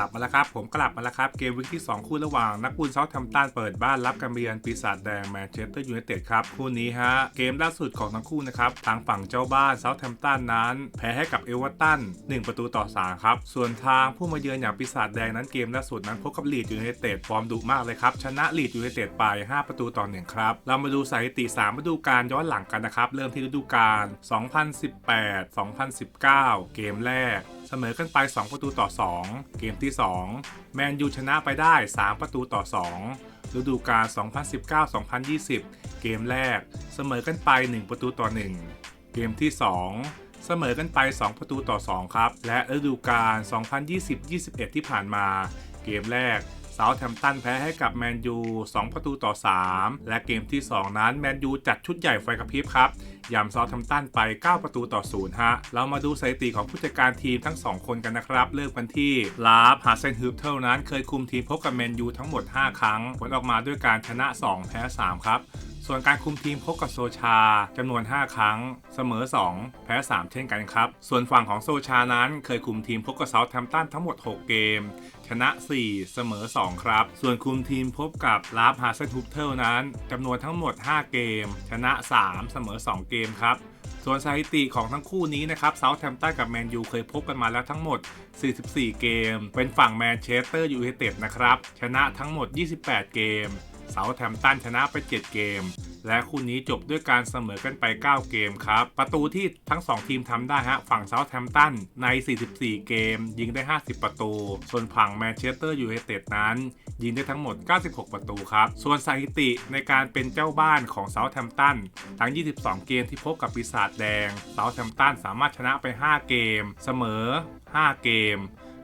ลับมาแล้วครับ ผมกลับมาแล้วครับ เกมวิกที่ 2 คู่ระหว่าง นักบุญเซาท์แทมป์ตันเปิดบ้านรับการเบียนปีศาจแดงแมนเชสเตอร์ยูไนเต็ดครับ คู่นี้ฮะ เกมล่าสุดของทั้งคู่นะครับ ทางฝั่งเจ้าบ้านเซาท์แทมป์ตันนั้น แพ้ให้กับเอเวอร์ตัน1 ประตูต่อ 3 ครับ ส่วนทางผู้มาเยือนอย่างปีศาจแดงนั้นเกมล่าสุดนั้นพบกับลีดยูไนเต็ดฟอร์มดุมากเลยครับชนะลีดยูไนเต็ดไป 5 ประตูต่อ1ครับเรามาดูสถิติ3ฤดูกาลย้อนหลังกันนะครับเริ่มที่ฤดูกาล2018 2019 เกมแรก สมอกันไป 2 ประตูต่อ 2 เกมที่ 2 แมนยูชนะไปได้ 3 ประตูต่อ 2 ฤดูกาล 2019-2020 เกมแรก เสมอกันไป 1 ประตูต่อ 1 เกมที่ 2 เสมอกันไป 2 ประตูต่อ 2 ครับ และฤดูกาล 2020-21 ที่ผ่านมา เกมแรก เซาท์แฮมป์ตันแพ้ให้กับแมนยู 2 ประตูต่อ 3 และเกมที่ 2 นั้นแมนยูจัดชุดใหญ่ไฟกระพริบครับยำซอแทมป์ตันไป 9 ประตูต่อ 0 ฮะ เรามาดูสถิติของผู้จัดการทีมทั้ง 2 คนกันนะครับ เริ่มกันที่ลาฟฮาเซนฮูเทลนั้นเคยคุมทีมพบกับแมนยูทั้งหมด 5 ครั้ง ผลออกมาด้วยการชนะ 2 แพ้ 3 ครับ ส่วนการคุมทีมพบกับโซชาจำนวน 5 ครั้ง เสมอ 2 แพ้ 3 เช่นกันครับ ส่วนฝั่งของโซชานั้นเคยคุมทีมพบกับเซาท์แทมป์ตันทั้งหมด 6 เกม ชนะ 4 เสมอ 2 ครับ ส่วนคุมทีมพบกับลาฟฮาเซนฮูเทลนั้นจำนวนทั้งหมด 5 เกม ชนะ 3 เสมอ 2 เกมครับส่วนสถิติของทั้งคู่นี้นะครับเซาท์แ m มป์ตันกับแมนยูเคยพบกันมาแล้วทั้งหมด 44 เกม เป็นฝั่งแมนเชสเตอร์ยูไนเต็ดนะครับ ชนะทั้งหมด 28 เกม เซาท์แ m มป์ตันชนะไป 7 เกม และคู่นี้จบด้วยการเสมอกันไป 9 เกมครับ ประตูที่ทั้ง 2 ทีมทำได้ฮะ ฝั่งเซาท์แ m มป์ตันใน 44 เกม ยิงได้ 50 ประตู ส่วนฝั่งแมนเชสเตอร์ยูไนเต็ดนั้น ยิงได้ทั้งหมด 96 ประตูครับ ส่วนสถิติในการเป็นเจ้าบ้านของเซาท์แ m มป์ตันทั้ง 22 เกมที่พบกับปีศาจแดงเซาท์แ m มป์ตันสามารถชนะไป 5 เกม เสมอ 5 เกม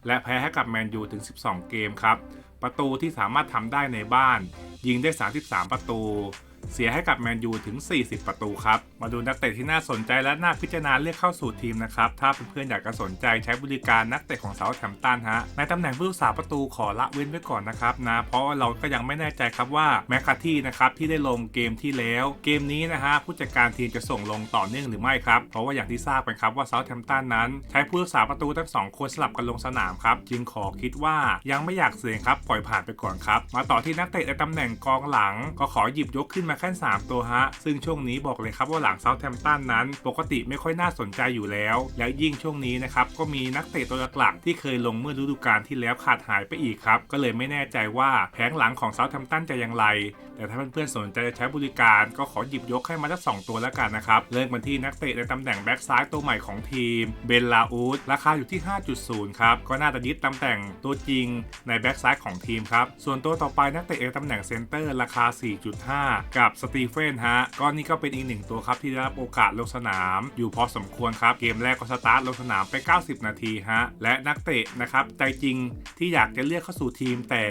และแพ้ให้กับแมนยูถึง 12 เกมครับประตูที่สามารถทำได้ในบ้าน ยิงได้ 33 ประตู เสียให้กับแมนยูถึง 40 ประตูครับ มาดูนักเตะที่น่าสนใจและน่าพิจารณาเรียกเข้าสู่ทีมนะครับ ถ้าเพื่อนๆอยากจะสนใจใช้บริการนักเตะของเซาท์แฮมป์ตันฮะ ในตำแหน่งผู้รักษาประตูขอละเว้นไว้ก่อนนะครับนะ เพราะเราก็ยังไม่แน่ใจครับว่าแมคคาที่นะครับที่ได้ลงเกมที่แล้ว เกมนี้นะฮะผู้จัดการทีมจะส่งลงต่อเนื่องหรือไม่ครับ เพราะว่าอย่างที่ทราบกันครับว่าเซาท์แฮมป์ตันนั้น ใช้ผู้รักษาประตูทั้งสองคนสลับกันลงสนามครับ จึงขอคิดว่ายังไม่อยากเสี่ยงครับปล่อยผ่านไปก่อนครับ มาต่อที่นักเตะในตำแหน่งกองหลังก็ขอหยิบยกขึ้นมาแค่ 3 ตัวฮะ ซึ่งช่วงนี้บอกเลยครับว่าหลังเซาท์แฮมป์ตันนั้น ปกติไม่ค่อยน่าสนใจอยู่แล้ว และยิ่งช่วงนี้นะครับก็มีนักเตะตัวหลักที่เคยลงเมื่อฤดูกาลที่แล้วขาดหายไปอีกครับ ก็เลยไม่แน่ใจว่าแผงหลังของเซาท์แฮมป์ตันจะอย่างไร แต่ถ้าเพื่อนๆสนใจจะใช้บริการ ก็ขอหยิบยกให้มาสักสองตัวแล้วกันนะครับเริ่มกันที่นักเตะในตำแหน่งแบ็กซ้ายตัวใหม่ของทีมเบนลาอูดราคาอยู่ที่ 5.0 ครับก็น่าจะยึดตำแหน่งตัวจริงในแบ็กซ้ายของทีมครับส่วนตัวต่อไปนักเตะในตำแหน่งเซนเตอร์ราคา 4.5กับสตีเฟนฮะก็นี่ก็เป็นอีกหนึ่งตัวครับที่ได้รับโอกาสลงสนาม อยู่พอสมควรครับ เกมแรกก็สตาร์ทลงสนามไป 90 นาทีฮะและนักเตะนะครับใจจริงที่อยากจะเลือกเข้าสู่ทีมแต่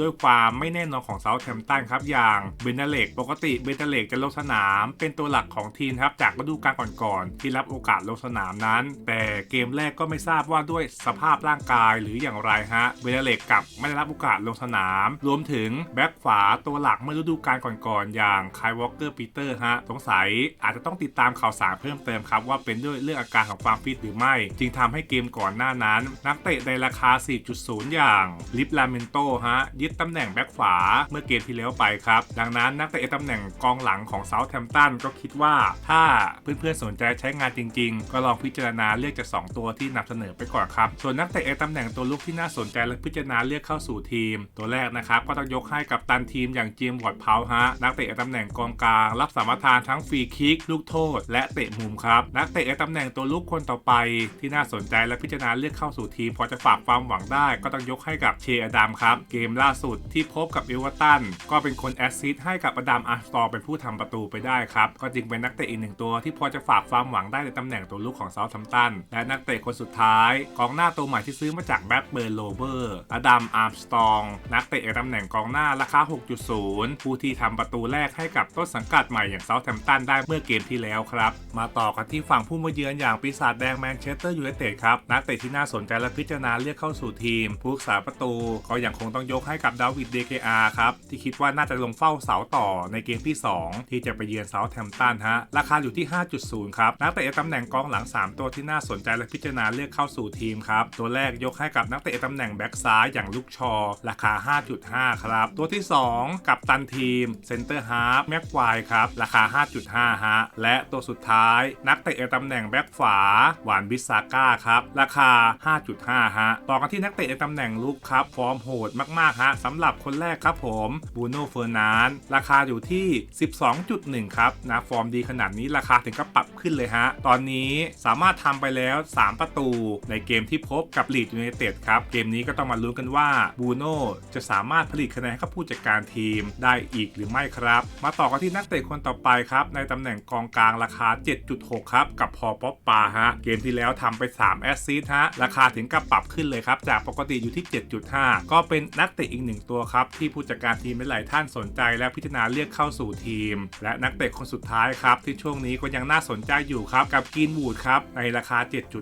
ด้วยความไม่แน่นอนของเซาท์แฮมป์ตันครับอย่างเบนเนเลกปกติเบนเนเลกจะลงสนาม เป็นตัวหลักของทีมครับจากฤดูกาลก่อนๆที่รับโอกาสลงสนามนั้น แต่เกมแรกก็ไม่ทราบว่าด้วยสภาพร่างกายหรืออย่างไรฮะเบนเนเลกกลับไม่ได้รับโอกาสลงสนาม รวมถึงแบ็กขวาตัวหลักเมื่อฤดูกาลก่อนๆอย่างคายวอลเกอร์ปีเตอร์ฮะสงสัยอาจจะต้องติดตามข่าวสารเพิ่มเติมครับ ว่าเป็นด้วยเรื่องอาการของความฟิตหรือไม่ จึงทำให้เกมก่อนหน้านั้น นักเตะในราคา 4.0 อย่างลิฟลาเมนโตฮะยึดตำแหน่งแบ็กขวาเมื่อเกมที่แล้วไปครับ ดังนั้นนักเตะตำแหน่งกองหลังของเซาท์แฮมป์ตันก็คิดว่าถ้าเพื่อนๆสนใจใช้งานจริง ๆ ก็ลองพิจารณาเลือกจาก 2 ตัวที่นำเสนอไปก่อนครับ ส่วนนักเตะในตำแหน่งตัวลุกที่น่าสนใจและพิจารณาเลือกเข้าสู่ทีม ตัวแรกนะครับก็ต้องยกให้กับตันทีมอย่างเจมส์วอร์ดเพาฮะนักเตะในตำแหน่งกองกลาง รับสามารถทานทั้งฟรีคิก ลูกโทษ และเตะมุมครับ นักเตะในตำแหน่งตัวลุกคนต่อไป ที่น่าสนใจและพิจารณาเลือกเข้าสู่ทีม พอจะฝากความหวังได้ ก็ต้องยกให้กับเชอดัมครับ เกมล่าสุดที่พบกับเอเวอร์ตันก็เป็นคนแอสซิสต์ให้กับอดัมอาร์สตอร์เป็นผู้ทำประตูไปได้ครับ ก็จึงเป็นนักเตะอีกหนึ่งตัวที่พอจะฝากความหวังได้ในตำแหน่งตัวลุกของเซาท์แฮมตันและนักเตะคนสุดท้ายกองหน้าตัวใหม่ที่ซื้อมาจากแบ็คเบิร์นโลเบอร์อดัมอาร์มสตองนักเตะในตำแหน่งกองหน้าราคา 6.0 ผู้ที่ทำประตูแรกให้กับต้นสังกัดใหม่อย่างเซาท์แ m มตันได้เมื่อเกมที่แล้วครับ มาต่อกันที่ฝั่งผู้มาเยือนอย่างปีศาจแดงแมนเชสเตอร์ยูไนเต็ดครับ นักเตะที่น่าสนใจและพิจารณาเรียกเข้าสู่ทีม ผู้รักษาประตู ก็ยังคงต้องยกให้กับดาวิดเดเกอาครับ ที่คิดว่าน่าจะลงเฝ้าเสาต่อในเกมที่ 2 ที่จะไปเยือนเซาท์แ m มตันฮะราคาอยู่ที่ 5.0 ครับนักเตะตำแหน่งกองหลัง 3 ตัวที่น่าสนใจและพิจารณาเรียกเข้าสู่ทีมครับตัวแรกยกให้กับนักเตะตำแหน่งแบ็กซ้ายอย่างลูกชอ ราคา 5.5 ครับ ตัวที่ 2 กับตันทีมเซนเตอร์ฮร์ฟแม็กควายครับ ราคา 5.5 ฮะ และตัวสุดท้ายนักเตะในตำแหน่งแบ็กฝาหวานบิสซาก้าครับ ราคา 5.5 ฮะ ต่อกันที่นักเตะในตำแหน่งลุกครับ ฟอร์มโหดมาก ๆ ฮะสำหรับคนแรกครับผมบูโน่เฟอร์นานราคาอยู่ที่ 12.1 ครับนะฟอร์มดีขนาดนี้ราคาถึงกับปรับขึ้นเลยฮะ ตอนนี้สามารถทำไปแล้ว 3 ประตูในเกมที่พบกับลีดยูไนเต็ดครับ เกมนี้ก็ต้องมาลุ้นกันว่าบูโน่จะสามารถผลิตคะแนนให้กับผู้จัดการทีมได้อีกหรือไม่ครับมาต่อกันที่นักเตะคนต่อไปครับ ในตำแหน่งกองกลางราคา 7.6 ครับ กับพอป๊อปปาฮะ เกมที่แล้วทำไป 3 แอสซิสต์ฮะ ราคาถึงกับปรับขึ้นเลยครับ จากปกติอยู่ที่ 7.5 ก็เป็นนักเตะอีกหนึ่งตัวครับ ที่ผู้จัดการทีมหลายท่านสนใจและพิจารณาเรียกเข้าสู่ทีม และนักเตะคนสุดท้ายครับที่ช่วงนี้ก็ยังน่าสนใจอยู่ครับกับกินวูดครับในราคา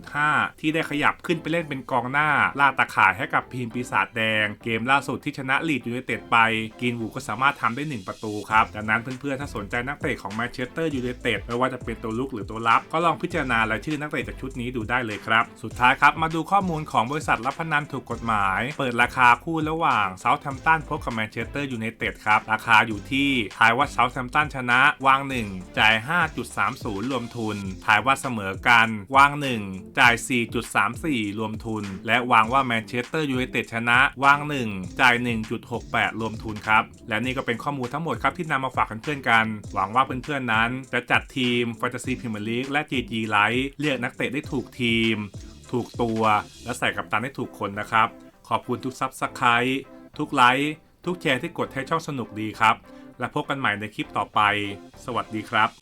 7.5 ที่ได้ขยับขึ้นไปเล่นเป็นกองหน้าล่าตาข่ายให้กับทีมปีศาจแดง เกมล่าสุดที่ชนะลีดยูไนเต็ดไปกินวูดก็สามารถทำได้ 1 ประตูครับดังนั้นเพื่อนๆถ้าสนใจนักเตะของแมนเชสเตอร์ยูไนเต็ดไม่ว่าจะเป็นตัวลุกหรือตัวรับ ก็ลองพิจารณารายชื่อนักเตะจากชุดนี้ดูได้เลยครับ สุดท้ายครับมาดูข้อมูลของบริษัทรับพนันถูกกฎหมาย เปิดราคาคู่ระหว่างเซาท์แ m มตันพบกับแมนเชสเตอร์ยูไนเต็ดครับราคาอยู่ที่ทายว่าเซาท์แ m มตันชนะ วาง 1 จ่าย 5.30 รวมทุนทายว่าเสมอกัน วาง 1 จ่าย 4.34 รวมทุน และวางว่าแมนเชสเตอร์ยูไนเต็ดชนะ วาง 1 จ่าย 1.68 รวมทุนครับและนี่ก็เป็นข้อมูลทั้งหมดครับที่นำมาฝากเพื่อนๆกัน หวังว่าเพื่อนๆนั้น จะจัดทีม Fantasy Premier League และ GG Live เลือกนักเตะได้ถูกทีม ถูกตัว และใส่กับตันได้ถูกคนนะครับ ขอบคุณทุกซับสไครต์ทุกไลค์ทุกแชร์ที่กดให้ช่องสนุกดีครับ และพบกันใหม่ในคลิปต่อไป สวัสดีครับ